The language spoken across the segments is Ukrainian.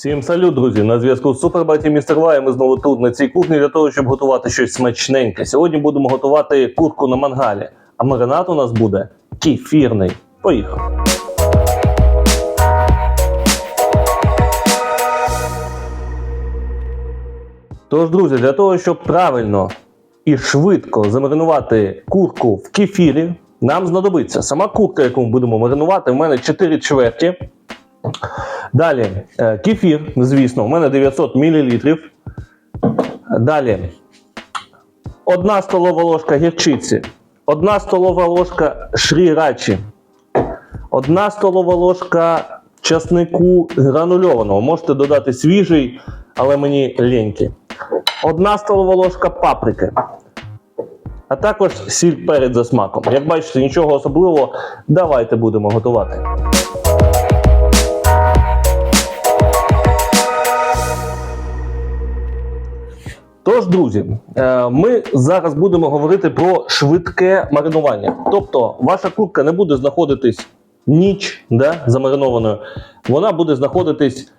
Всім салют, друзі! На зв'язку з Супербаті Містер Вай. Ми знову тут на цій кухні для того, щоб готувати щось смачненьке. Сьогодні будемо готувати курку на мангалі, а маринад у нас буде кефірний. Поїхали! Тож, друзі, для того, щоб правильно і швидко замаринувати курку в кефірі, нам знадобиться сама курка, яку ми будемо маринувати. У мене 4 чверті. Далі е, кефір, звісно, у мене 900 мл. Далі одна столова ложка гірчиці, одна столова ложка шрірачі, одна столова ложка часнику гранульованого. Можете додати свіжий, але мені ліньки. Одна столова ложка паприки. А також сіль перед за смаком. Як бачите, нічого особливого. Давайте будемо готувати. Тож, друзі, е, ми зараз будемо говорити про швидке маринування. Тобто, ваша курка не буде знаходитись ніч да, замаринованою, вона буде знаходитись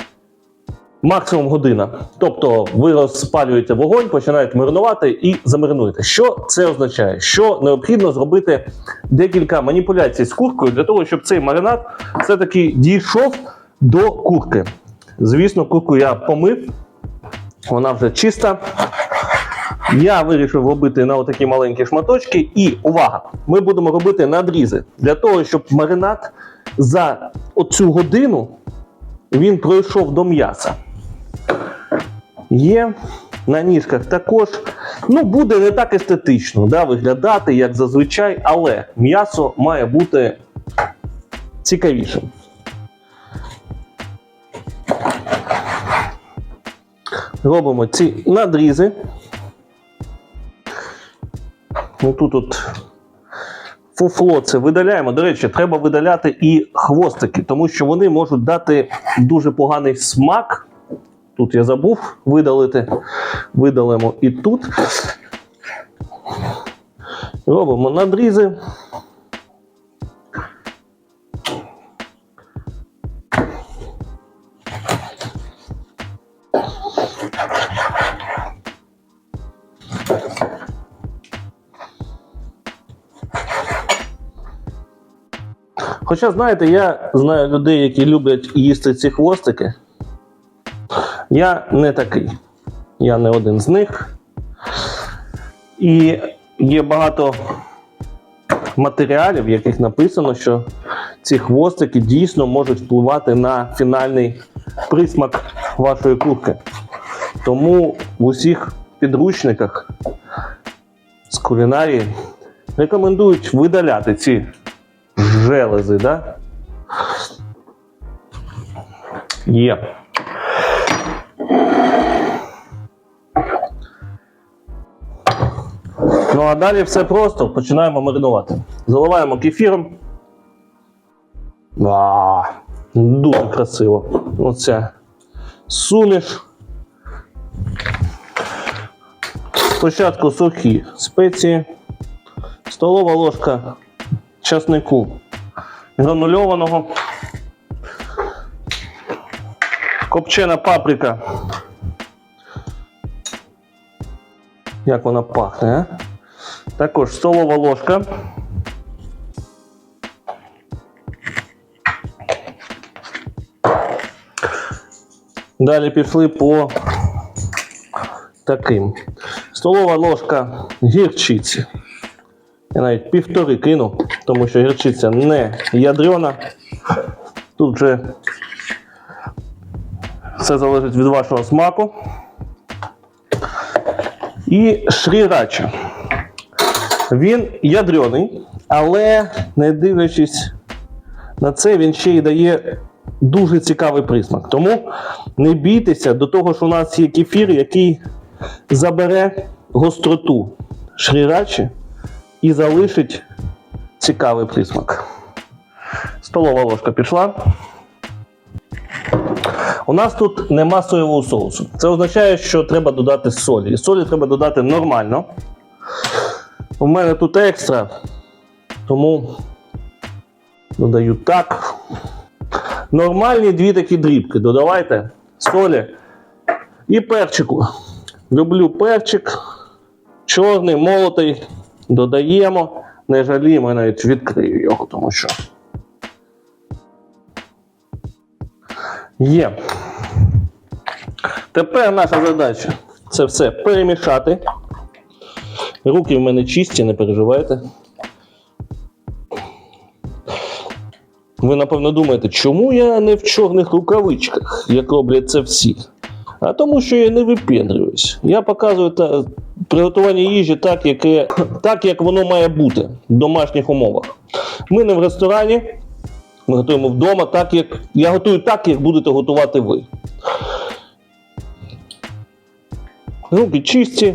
максимум година. Тобто, ви розпалюєте вогонь, починаєте маринувати і замаринуєте. Що це означає? Що необхідно зробити декілька маніпуляцій з куркою для того, щоб цей маринад все-таки дійшов до курки. Звісно, курку я помив. Вона вже чиста. Я вирішив робити на отакі маленькі шматочки. І увага! Ми будемо робити надрізи для того, щоб маринад за оцю годину він пройшов до м'яса. Є на ніжках також. Ну, буде не так естетично да, виглядати, як зазвичай, але м'ясо має бути цікавішим. Робимо ці надрізи. Ну, тут от фуфло це видаляємо. До речі, треба видаляти і хвостики, тому що вони можуть дати дуже поганий смак. Тут я забув видалити. Видалимо і тут. Робимо надрізи. Хоча, знаєте, я знаю людей, які люблять їсти ці хвостики. Я не такий. Я не один з них. І є багато матеріалів, в яких написано, що ці хвостики дійсно можуть впливати на фінальний присмак вашої курки. Тому в усіх підручниках з кулінарії рекомендують видаляти ці желези, да? Є. Ну а далі все просто. Починаємо маринувати. Заливаємо кефіром. А, дуже красиво. Оце суміш. Спочатку сухі спеції, столова ложка часнику гранульованого, копчена паприка. Як вона пахне, а? Також столова ложка. Далі пішли по таким. Столова ложка гірчиці. Я навіть півтори кину, тому що гірчиця не ядрена. Тут вже все залежить від вашого смаку. І шрірача. Він ядрений, але не дивлячись на це, він ще й дає дуже цікавий присмак. Тому не бійтеся до того, що у нас є кефір, який забере гостроту шрірачі і залишить цікавий присмак. Столова ложка пішла. У нас тут нема соєвого соусу. Це означає, що треба додати солі. І солі треба додати нормально. У мене тут екстра, тому додаю так. Нормальні дві такі дрібки додавайте солі і перчику. Люблю перчик, чорний, молотий. Додаємо. Не жаліємо, я навіть відкрию його, тому що. Є. Тепер наша задача це все перемішати. Руки в мене чисті, не переживайте. Ви напевно думаєте, чому я не в чорних рукавичках, як роблять це всі? А тому, що я не випендрююсь. Я показую та, приготування їжі так, яке, так, як воно має бути в домашніх умовах. Ми не в ресторані, ми готуємо вдома, так як я готую так, як будете готувати ви. Руки чисті,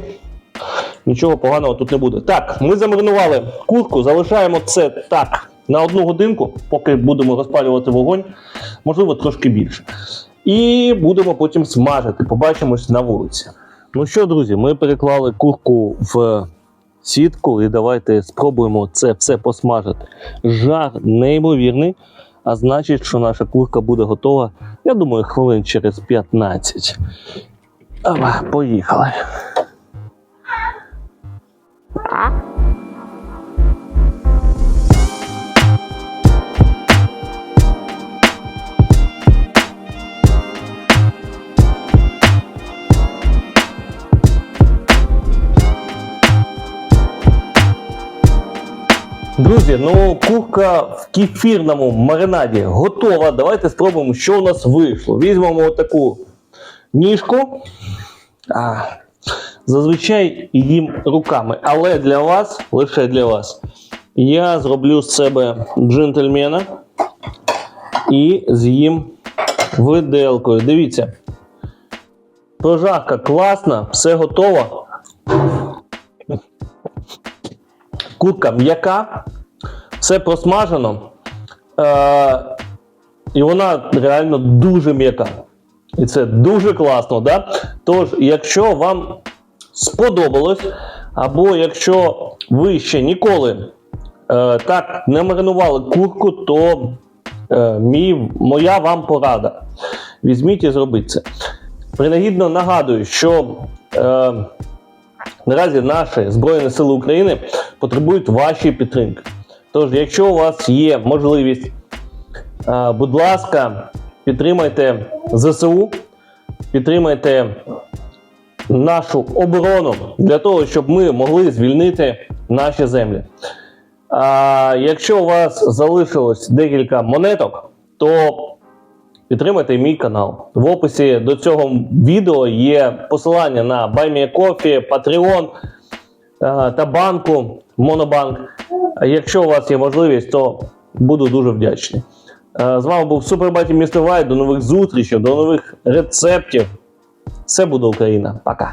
нічого поганого тут не буде. Так, ми замаринували курку, залишаємо це так на одну годинку, поки будемо розпалювати вогонь, можливо, трошки більше. І будемо потім смажити. Побачимось на вулиці. Ну що, друзі, ми переклали курку в сітку і давайте спробуємо це все посмажити. Жар неймовірний, а значить, що наша курка буде готова, я думаю, хвилин через 15. Давай, поїхали. Друзі, ну курка в кефірному маринаді готова. Давайте спробуємо, що у нас вийшло. Візьмемо таку ніжку. А, зазвичай їм руками, але для вас, лише для вас, я зроблю з себе джентльмена і з'їм виделкою. Дивіться. Прожарка класна, все готово. Курка м'яка, все просмажено. Е, і вона реально дуже м'яка. І це дуже класно. Да? Тож, якщо вам сподобалось, або якщо ви ще ніколи е, так не маринували курку, то е, мій, моя вам порада. Візьміть і зробіть це. Принагідно нагадую, що е, наразі наші Збройні Сили України потребують вашої підтримки. Тож, якщо у вас є можливість, будь ласка, підтримайте ЗСУ, підтримайте нашу оборону для того, щоб ми могли звільнити наші землі. А якщо у вас залишилось декілька монеток, то підтримайте мій канал. В описі до цього відео є посилання на BuyMeACoffee, Patreon та банку Монобанк. Якщо у вас є можливість, то буду дуже вдячний. Е, З вами був Супербаті Містер Вайт. До нових зустрічей, до нових рецептів. Все буде Україна. Пока.